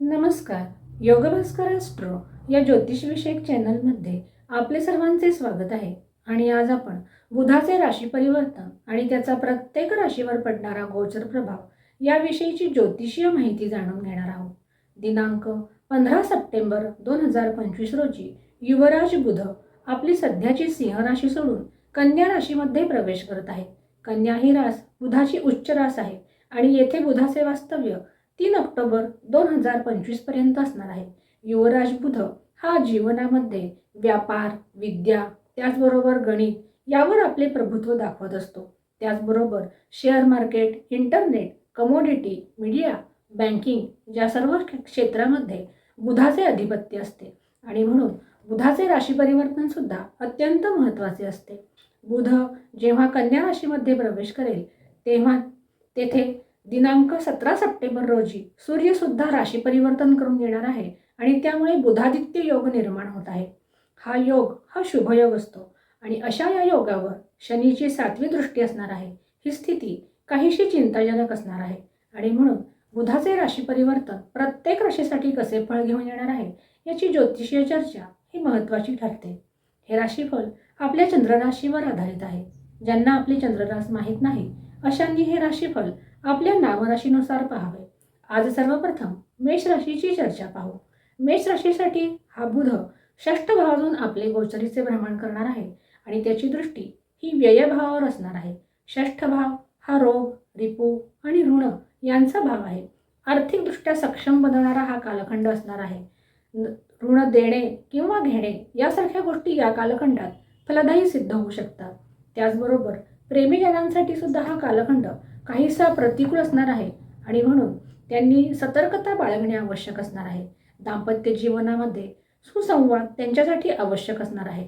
नमस्कार. योगभास्कर ॲस्ट्रो या ज्योतिषविषयक चॅनलमध्ये आपले सर्वांचे स्वागत आहे. आणि आज आपण बुधाचे राशी परिवर्तन आणि त्याचा प्रत्येक राशीवर पडणारा गोचर प्रभाव याविषयीची ज्योतिषीय माहिती जाणून घेणार आहोत. दिनांक पंधरा सप्टेंबर दोन हजार पंचवीस रोजी युवराज बुध आपली सध्याची सिंह राशी सोडून कन्या राशीमध्ये प्रवेश करत आहे कन्या ही रास बुधाची उच्च रास आहे आणि येथे बुधाचे वास्तव्य तीन ऑक्टोबर दोन हजार पंचवीसपर्यंत असणार आहे. युवराज बुध हा जीवनामध्ये व्यापार विद्या त्याचबरोबर गणित यावर आपले प्रभुत्व दाखवत असतो. त्याचबरोबर share market internet commodity media banking या सर्व क्षेत्रामध्ये बुधाचे अधिपत्य असते. आणि म्हणून बुधाचे राशी परिवर्तन सुद्धा अत्यंत महत्त्वाचे असते. बुध जेव्हा कन्या राशीमध्ये प्रवेश करेल तेव्हा तेथे दिनांक सतरा सप्टेंबर रोजी सूर्यसुद्धा राशी परिवर्तन करून येणार आहे आणि त्यामुळे बुधादित्य योग निर्माण होत आहे. हा योग हा शुभयोग असतो आणि अशा या योगावर शनीची सातवी दृष्टी असणार आहे. ही स्थिती काहीशी चिंताजनक असणार आहे आणि म्हणून बुधाचे राशी परिवर्तन प्रत्येक राशीसाठी कसे फळ घेऊन येणार आहे याची ज्योतिषीय चर्चा ही महत्त्वाची ठरते. हे राशीफल आपल्या चंद्रराशीवर आधारित आहे. ज्यांना आपली चंद्ररास माहीत नाही अशांनी हे राशीफल आपल्या नामराशीनुसार पाहावे. आज सर्वप्रथम मेष राशीची चर्चा पाहू. मेष राशीसाठी हा बुध षष्ठ भावातून आपले गोचरीचे भ्रमण करणार आहे आणि त्याची दृष्टी ही व्ययभावावर असणार आहे. षष्ठ भाव हा रोग रिपू आणि ऋण यांचा भाव आहे. आर्थिकदृष्ट्या सक्षम बनवणारा हा कालखंड असणार आहे. ऋण देणे किंवा घेणे यासारख्या गोष्टी या कालखंडात फलदायी सिद्ध होऊ शकतात. त्याचबरोबर प्रेमीजनांसाठी सुद्धा हा कालखंड काहीसा प्रतिकूल असणार आहे आणि म्हणून त्यांनी सतर्कता बाळगणे आवश्यक असणार आहे. दाम्पत्य जीवनामध्ये सुसंवाद त्यांच्यासाठी आवश्यक असणार आहे.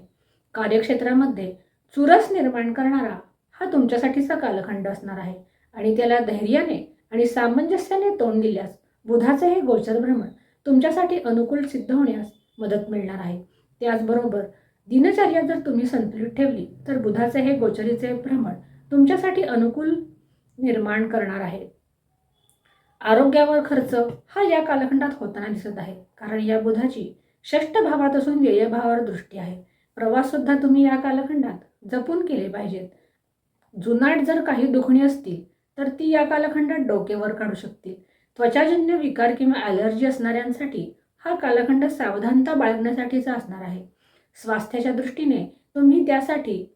कार्यक्षेत्रामध्ये चुरस निर्माण करणारा हा तुमच्यासाठीचा कालखंड असणार आहे आणि त्याला धैर्याने आणि सामंजस्याने तोंड दिल्यास बुधाचे हे गोचर भ्रमण तुमच्यासाठी अनुकूल सिद्ध होण्यास मदत मिळणार आहे. त्याचबरोबर दिनचर्या जर तुम्ही संतुलित ठेवली तर बुधाचे हे गोचरीचे भ्रमण तुमच्यासाठी अनुकूल निर्माण करणार आहे. आरोग्यावर खर्च हा या कालखंडात होताना दिसत आहे. कारण या बुधाची षष्ठ भावात असून व्ययभावावर दृष्टी आहे. प्रवाससुद्धा तुम्ही या कालखंडात जपून केले पाहिजेत. जुनाट जर काही दुखणी असतील तर ती या कालखंडात डोकेवर काढू शकतील. त्वचाजन्य विकार किंवा ॲलर्जी असणाऱ्यांसाठी हा कालखंड सावधानता बाळगण्यासाठीचा असणार आहे. स्वास्थ्याच्या दृष्टीने तुम्ही त्यासाठी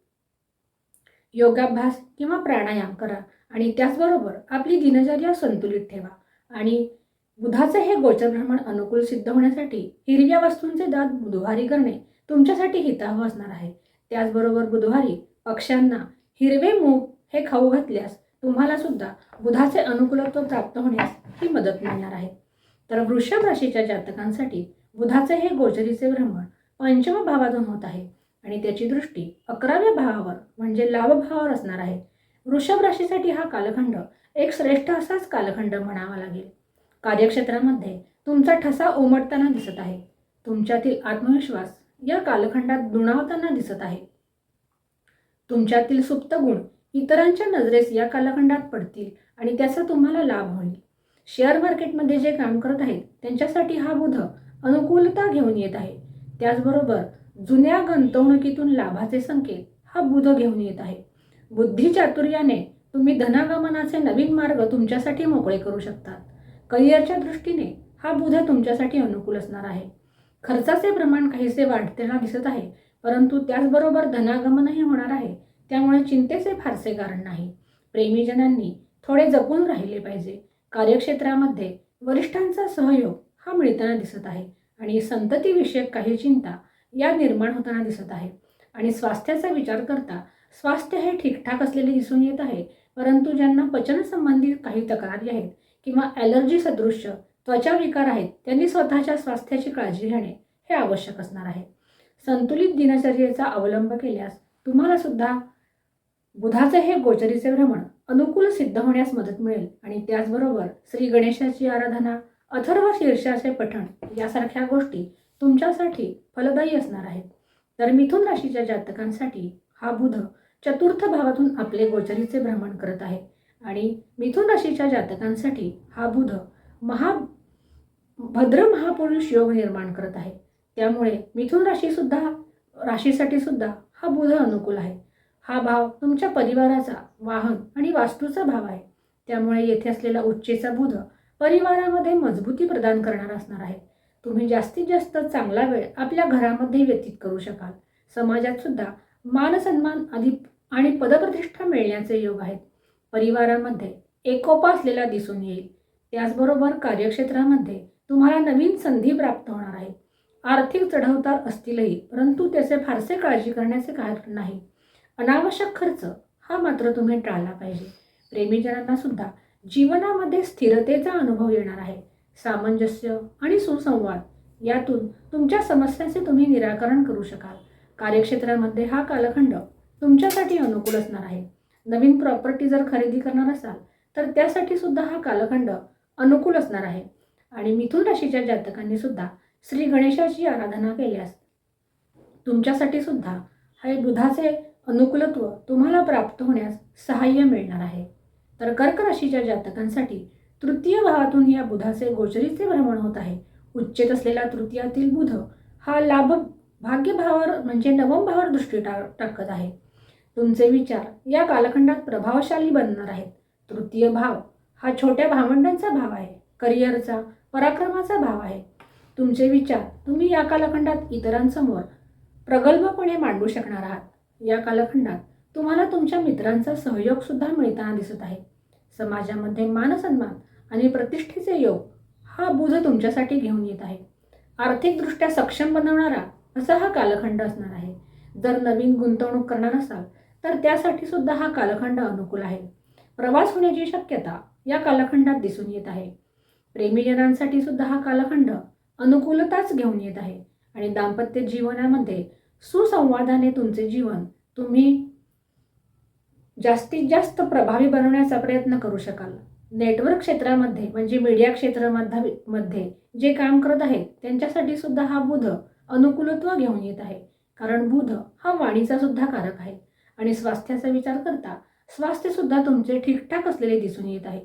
योगाभ्यास किंवा प्राणायाम करा. आणि त्याचबरोबर आपली दिनचर्या संतुलित ठेवा. आणि बुधाचे हे गोचर भ्रमण अनुकूल सिद्ध होण्यासाठी हिरव्या वस्तूंचे दात बुधवारी करणे तुमच्यासाठी हितावह असणार आहे. त्याचबरोबर बुधवारी पक्ष्यांना हिरवे मूग हे खाऊ घातल्यास तुम्हाला सुद्धा बुधाचे अनुकूलत्व प्राप्त होण्यास ही मदत मिळणार आहे. तर वृषभ राशीच्या जातकांसाठी बुधाचे हे गोचरीचे भ्रमण पंचम भावातून होत आहे. आणि त्याची दृष्टी अकराव्या भावावर म्हणजे लाभभावावर असणार आहे. वृषभ राशीसाठी हा कालखंड एक श्रेष्ठ असाच कालखंड म्हणावा लागेल. कार्यक्षेत्रामध्ये तुमचा ठसा उमटताना दिसत आहे. तुमच्यातील आत्मविश्वास या कालखंडात दुणावताना दिसत आहे. तुमच्यातील सुप्त गुण इतरांच्या नजरेस या कालखंडात पडतील आणि त्याचा तुम्हाला लाभ होईल. शेअर मार्केटमध्ये जे काम करत आहेत त्यांच्यासाठी हा बुध अनुकूलता घेऊन येत आहे. त्याचबरोबर जुन्या गुंतवणुकीतून लाभाचे संकेत हा बुध घेऊन येत आहे. बुद्धी चातुर्याने तुम्ही धनागमनाचे नवीन मार्ग तुमच्यासाठी मोकळे करू शकतात. करिअरच्या दृष्टीने हा बुध तुमच्यासाठी अनुकूल असणार आहे. खर्चाचे प्रमाण काहीसे वाढताना दिसत आहे परंतु त्याचबरोबर धनागमनही होणार आहे त्यामुळे चिंतेचे फारसे कारण नाही. प्रेमीजनांनी थोडे जपून राहिले पाहिजे. कार्यक्षेत्रामध्ये वरिष्ठांचा सहयोग हा मिळताना दिसत आहे आणि संततीविषयक काही चिंता या निर्माण होताना दिसत आहे. आणि स्वास्थ्याचा विचार करता स्वास्थ्य हे ठीकठाक असलेले दिसून येत आहे परंतु ज्यांना पचनसंबंधित काही तक्रारी आहेत किंवा ॲलर्जी सदृश्य त्वचा विकार आहेत त्यांनी स्वतःच्या स्वास्थ्याची काळजी घेणे हे आवश्यक असणार आहे. संतुलित दिनचर्येचा अवलंब केल्यास तुम्हाला सुद्धा बुधाचे हे गोचरीचे भ्रमण अनुकूल सिद्ध होण्यास मदत मिळेल आणि त्याचबरोबर श्री गणेशाची आराधना अथर्व शीर्षाचे पठण यासारख्या गोष्टी तुमच्यासाठी फलदायी असणार आहेत. तर मिथुन राशीच्या जातकांसाठी हा बुध चतुर्थ भावातून आपले गोचरीचे भ्रमण करत आहे. आणि मिथुन राशीच्या जातकांसाठी हा बुध महा भद्र महापुरुष योग निर्माण करत आहे. त्यामुळे मिथुन राशीसुद्धा राशीसाठी सुद्धा हा बुध अनुकूल आहे. हा भाव तुमच्या परिवाराचा वाहन आणि वास्तूचा भाव आहे. त्यामुळे येथे असलेला उच्चेचा बुध परिवारामध्ये मजबूती प्रदान करणार असणार आहे. तुम्ही जास्तीत जास्त चांगला वेळ आपल्या घरामध्ये व्यतीत करू शकाल. समाजात सुद्धा अधिक आणि पदप्रतिष्ठा मिळण्याचे योग आहेत. परिवारामध्ये एकोपा असलेला दिसून येईल. त्याचबरोबर कार्यक्षेत्रामध्ये तुम्हाला नवीन संधी प्राप्त होणार आहे. आर्थिक चढउतार असतीलही परंतु त्याचे फारसे काळजी करण्याचे कारण नाही. अनावश्यक खर्च हा मात्र तुम्ही टाळला पाहिजे. प्रेमीजनांना सुद्धा जीवनामध्ये स्थिरतेचा अनुभव येणार आहे. सामंजस्य आणि सुसंवाद यातून तुमच्या समस्यांचे तुम्ही निराकरण करू शकाल. कार्यक्षेत्रामध्ये हा कालखंड तुमच्यासाठी अनुकूल असणार आहे. नवीन प्रॉपर्टी जर खरेदी करणार असाल तर त्यासाठी सुद्धा हा कालखंड अनुकूल असणार आहे. आणि मिथुन राशीच्या जातकांनी सुद्धा श्री गणेशाची आराधना केल्यास तुमच्यासाठी सुद्धा हे बुधाचे अनुकूलत्व तुम्हाला प्राप्त होण्यास सहाय्य मिळणार आहे. तर कर्क राशीच्या जातकांसाठी तृतीय भावातून या बुधाचे गोचरीचे भ्रमण होत आहे. उच्चेत असलेला तृतीयातील बुध हा लाभ भाग्यभावावर म्हणजे नवम भावावर दृष्टी टा टाकत आहे. तुमचे विचार या कालखंडात प्रभावशाली बनणार आहेत. तृतीय भाव हा छोट्या भावंडांचा भाव आहे. करिअरचा पराक्रमाचा भाव आहे. तुमचे विचार तुम्ही या कालखंडात इतरांसमोर प्रगल्भपणे मांडू शकणार आहात. या कालखंडात तुम्हाला तुमच्या मित्रांचा सहयोग सुद्धा मिळताना दिसत आहे. समाजामध्ये मानसन्मान आणि प्रतिष्ठेचे योग हा बुध तुमच्यासाठी घेऊन येत आहे. आर्थिकदृष्ट्या सक्षम बनवणारा असा हा कालखंड असणार आहे. जर नवीन गुंतवणूक करणार असाल तर त्यासाठी सुद्धा हा कालखंड अनुकूल आहे. प्रवास होण्याची शक्यता या कालखंडात दिसून येत आहे. प्रेमीजनांसाठी सुद्धा हा कालखंड अनुकूलताच घेऊन येत आहे आणि दाम्पत्य जीवनामध्ये सुसंवादाने तुमचे जीवन तुम्ही जास्तीत जास्त प्रभावी बनवण्याचा प्रयत्न करू शकाल. नेटवर्क क्षेत्रामध्ये म्हणजे मीडिया क्षेत्रामध्ये मध्ये जे काम करत आहेत त्यांच्यासाठी सुद्धा हा बुध अनुकूलत्व घेऊन येत आहे. कारण बुध हा वाणीचा सुद्धा कारक आहे. आणि स्वास्थ्याचा विचार करता स्वास्थ्यसुद्धा तुमचे ठीकठाक असलेले दिसून येत आहे.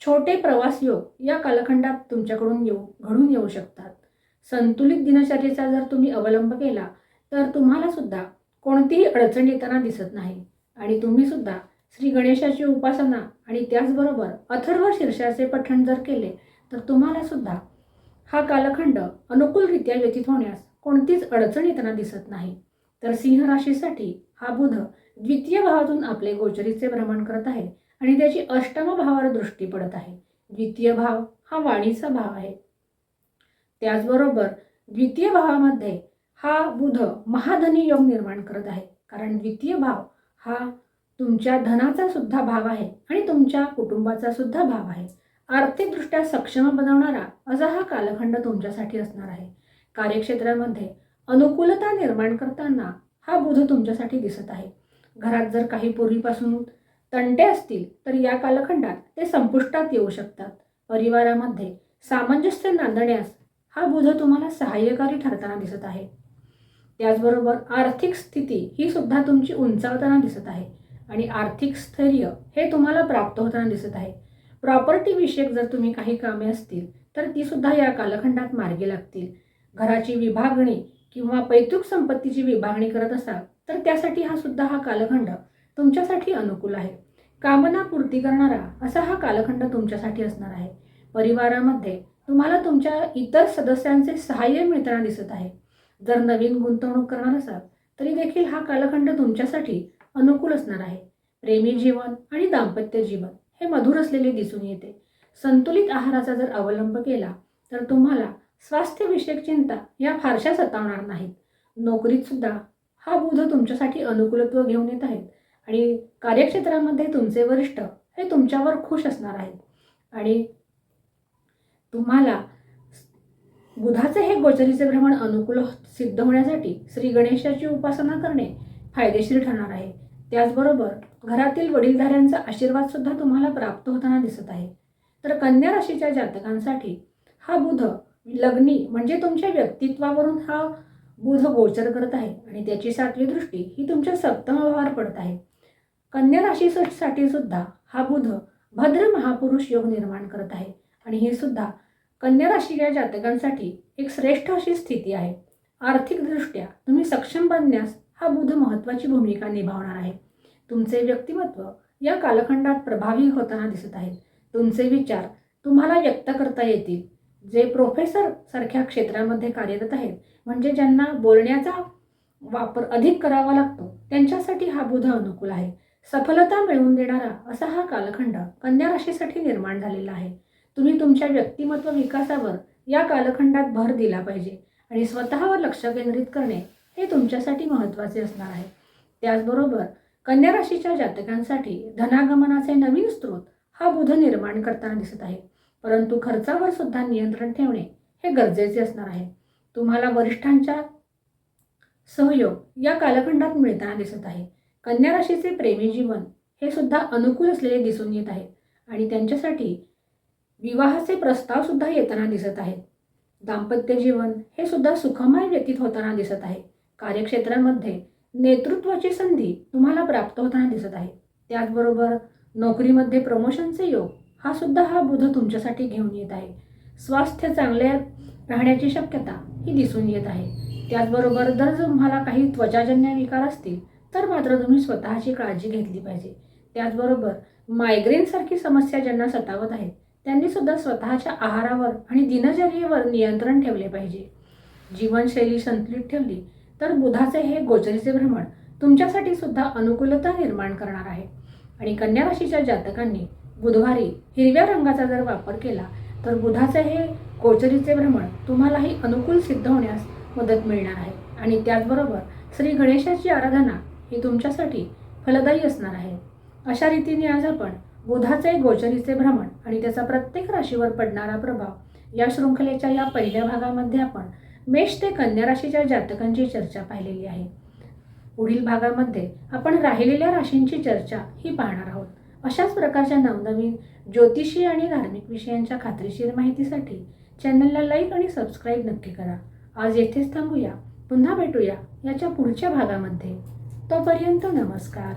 छोटे प्रवास योग या कालखंडात तुमच्याकडून येऊ घडून येऊ शकतात. संतुलित दिनचर्येचा जर तुम्ही अवलंब केला तर तुम्हाला सुद्धा कोणतीही अडचण येताना दिसत नाही. आणि तुम्ही सुद्धा श्री गणेशाची उपासना आणि त्याचबरोबर अथर्व शीर्षाचे पठण जर केले तर तुम्हाला सुद्धा हा कालखंड अनुकूलरित्या व्यतीत होण्यास कोणतीच अडचण येताना दिसत नाही. तर सिंह राशीसाठी हा बुध द्वितीय भावातून आपले गोचरीचे भ्रमण करत आहे आणि त्याची अष्टम भावावर दृष्टी पडत आहे. द्वितीय भाव हा वाणीचा भाव आहे. त्याचबरोबर द्वितीय भावामध्ये हा बुध महाधनी योग निर्माण करत आहे. कारण द्वितीय भाव हा तुमच्या धनाचा सुद्धा भाव आहे आणि तुमच्या कुटुंबाचा सुद्धा भाव आहे. आर्थिकदृष्ट्या सक्षम बनवणारा असा हा कालखंड तुमच्यासाठी असणार आहे. कार्यक्षेत्रामध्ये अनुकूलता निर्माण करताना हा बुध तुमच्यासाठी दिसत आहे. घरात जर काही पूर्वीपासून तंटे असतील तर या कालखंडात ते संपुष्टात येऊ शकतात. परिवारामध्ये सामंजस्य नांदण्यास हा बुध तुम्हाला सहाय्यकारी ठरताना दिसत आहे. त्याचबरोबर आर्थिक स्थिती ही सुद्धा तुमची उंचावताना दिसत आहे आणि आर्थिक स्थैर्य हे तुम्हाला प्राप्त होताना दिसत आहे. प्रॉपर्टी विषयक जर तुम्ही काही कामे असतील तर ती सुद्धा या कालखंडात मार्गी लागतील. घराची विभागणी किंवा पैतृक संपत्तीची विभागणी करत असाल तर त्यासाठी हा सुद्धा हा कालखंड तुमच्यासाठी अनुकूल आहे. कामना पूर्ती करणारा असा हा कालखंड तुमच्यासाठी असणार आहे. परिवारामध्ये तुम्हाला तुमच्या इतर सदस्यांचे सहाय्य मिळताना दिसत आहे. जर नवीन गुंतवणूक करणार असाल तरी देखील हा कालखंड तुमच्यासाठी अनुकूल असणार आहे. प्रेमी जीवन आणि दाम्पत्य जीवन हे मधुर असलेले दिसून येते. संतुलित आहाराचा जर अवलंब केला तर तुम्हाला स्वास्थ्यविषयक चिंता या फारशा सतावणार नाहीत. नोकरीत सुद्धा हा बुध तुमच्यासाठी अनुकूलत्व घेऊन येत आहेत आणि कार्यक्षेत्रामध्ये तुमचे वरिष्ठ हे तुमच्यावर खुश असणार आहेत. आणि तुम्हाला बुधाचे हे गोचरीचे भ्रमण अनुकूल सिद्ध होण्यासाठी श्री गणेशाची उपासना करणे फायदेशीर ठरणार आहे. त्याचबरोबर घरातील वडीलधाऱ्यांचा आशीर्वाद सुद्धा तुम्हाला प्राप्त होताना दिसत आहे. तर कन्या राशीच्या जातकांसाठी हा बुध लग्नी म्हणजे तुमच्या व्यक्तित्वावरून हा बुध गोचर करत आहे आणि त्याची सातवी दृष्टी ही तुमच्या सप्तम पडत आहे. कन्या राशीसाठी सुद्धा हा बुध भद्र महापुरुष योग निर्माण करत आहे आणि हे सुद्धा कन्या राशी या जातकांसाठी एक श्रेष्ठ अशी स्थिती आहे. आर्थिकदृष्ट्या तुम्ही सक्षम बनण्यास हा बुध महत्त्वाची भूमिका निभावणार आहे. तुमचे व्यक्तिमत्व या कालखंडात प्रभावी होताना दिसत आहेत तुमचे विचार तुम्हाला व्यक्त करता येतील. जे प्रोफेसर सारख्या क्षेत्रामध्ये कार्यरत आहेत म्हणजे ज्यांना बोलण्याचा वापर अधिक करावा लागतो त्यांच्यासाठी हा बुध अनुकूल आहे. सफलता मिळवून देणारा असा हा कालखंड कन्या राशीसाठी निर्माण झालेला आहे. तुम्ही तुमच्या व्यक्तिमत्व विकासावर या कालखंडात भर दिला पाहिजे आणि स्वतःवर लक्ष केंद्रित करणे हे तुमच्यासाठी महत्त्वाचे असणार आहे. त्याचबरोबर कन्या राशीच्या जातकांसाठी धनागमनाचे नवीन स्रोत हा बुध निर्माण करताना दिसत आहे. परंतु खर्चावर सुद्धा नियंत्रण ठेवणे हे गरजेचे असणार आहे. तुम्हाला वरिष्ठांच्या सहयोग या कालखंडात मिळताना दिसत आहे. कन्या राशीचे प्रेमी जीवन हे सुद्धा अनुकूल असलेले दिसून येत आहे आणि त्यांच्यासाठी विवाहाचे प्रस्ताव सुद्धा येताना दिसत आहेत. दाम्पत्य जीवन हे सुद्धा सुखमय व्यतीत होताना दिसत आहे. कार्यक्षेत्रामध्ये नेतृत्वाची संधी तुम्हाला प्राप्त होताना दिसत आहे. त्याचबरोबर नोकरीमध्ये प्रमोशनचे योग हा सुद्धा हा बुध तुमच्यासाठी घेऊन येत आहे. स्वास्थ्य चांगले राहण्याची शक्यता ही दिसून येत आहे. त्याचबरोबर जर तुम्हाला काही त्वचाजन्य विकार असतील तर मात्र तुम्ही स्वतःची काळजी घेतली पाहिजे. त्याचबरोबर मायग्रेनसारखी समस्या ज्यांना सतावत आहेत त्यांनी सुद्धा स्वतःच्या आहारावर आणि दिनचर्येवर नियंत्रण ठेवले पाहिजे. जीवनशैली संतुलित ठेवली तर बुधाचे हे गोचरीचे भ्रमण तुमच्यासाठी सुद्धा अनुकूलता निर्माण करणार आहे. आणि कन्या राशीच्या जातकांनी बुधवारी हिरव्या रंगाचा जर वापर केला तर बुधाचे हे गोचरीचे भ्रमण तुम्हालाही अनुकूल सिद्ध होण्यास मदत मिळणार आहे. आणि त्याचबरोबर श्री गणेशाची आराधना ही तुमच्यासाठी फलदायी असणार आहे. अशा रीतीने आज आपण बुधाचे गोचरीचे भ्रमण आणि त्याचा प्रत्येक राशीवर पडणारा प्रभाव या शृंखलेच्या या पहिल्या भागामध्ये आपण मेष ते कन्या राशीच्या जातकांची चर्चा पाहिलेली आहे. पुढील भागामध्ये आपण राहिलेल्या राशींची चर्चा ही पाहणार आहोत. अशाच प्रकारच्या नवनवीन ज्योतिषी आणि धार्मिक विषयांच्या खात्रीशीर माहितीसाठी चॅनलला लाईक आणि सबस्क्राईब नक्की करा. आज येथेच थांबूया. पुन्हा भेटूया याच्या पुढच्या भागामध्ये. तोपर्यंत नमस्कार.